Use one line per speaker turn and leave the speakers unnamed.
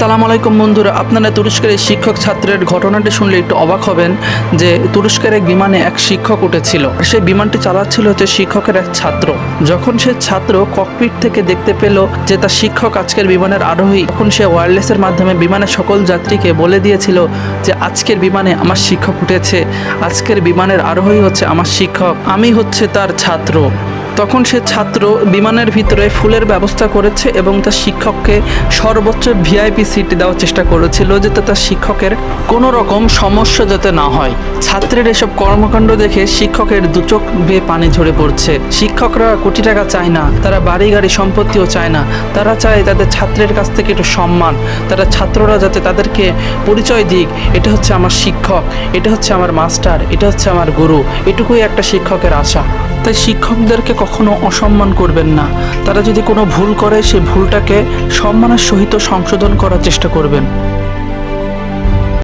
আসসালামু আলাইকুম বন্ধুরা, আপনারা তুরস্কের শিক্ষক ছাত্রের ঘটনাটি শুনলে একটু অবাক হবেন যে তুরস্কের এক বিমানে এক শিক্ষক উঠেছিল। সেই বিমানটি চালাচ্ছিল হচ্ছে শিক্ষকের এক ছাত্র। যখন সে ছাত্র ককপিট থেকে দেখতে পেল যে তার শিক্ষক আজকের বিমানের আরোহী, তখন সে ওয়্যারলেসের মাধ্যমে বিমানের সকল যাত্রীকে বলে দিয়েছিল যে আজকের বিমানে আমার শিক্ষক উঠেছে, আজকের বিমানের আরোহী হচ্ছে আমার শিক্ষক, আমি হচ্ছে তার ছাত্র। তখন সে ছাত্র বিমানের ভিতরে ফুলের ব্যবস্থা করেছে এবং তার শিক্ষককে সর্বোচ্চ ভিআইপি সিট দেওয়ার চেষ্টা করেছিল যাতে তার শিক্ষকের কোনো রকম সমস্যা যাতে না হয়। ছাত্রের এসব কর্মকাণ্ড দেখে শিক্ষকের দুচোখ বেয়ে পানি ঝরে পড়ছে। শিক্ষকরা কোটি টাকা চায় না, তারা বাড়ি গাড়ি সম্পত্তিও চায় না। তারা চায় তাদের ছাত্রের কাছ থেকে একটু সম্মান, তারা ছাত্ররা যাতে তাদেরকে পরিচয় দিক। এটা হচ্ছে আমার শিক্ষক, এটা হচ্ছে আমার মাস্টার, এটা হচ্ছে আমার গুরু, এটুকুই একটা শিক্ষকের আশা। তাই শিক্ষকদেরকে কখনো অসম্মান করবেন না। তারা যদি কোনো ভুল করে সেই ভুলটাকে সম্মানের সহিত সংশোধন করার চেষ্টা করবেন।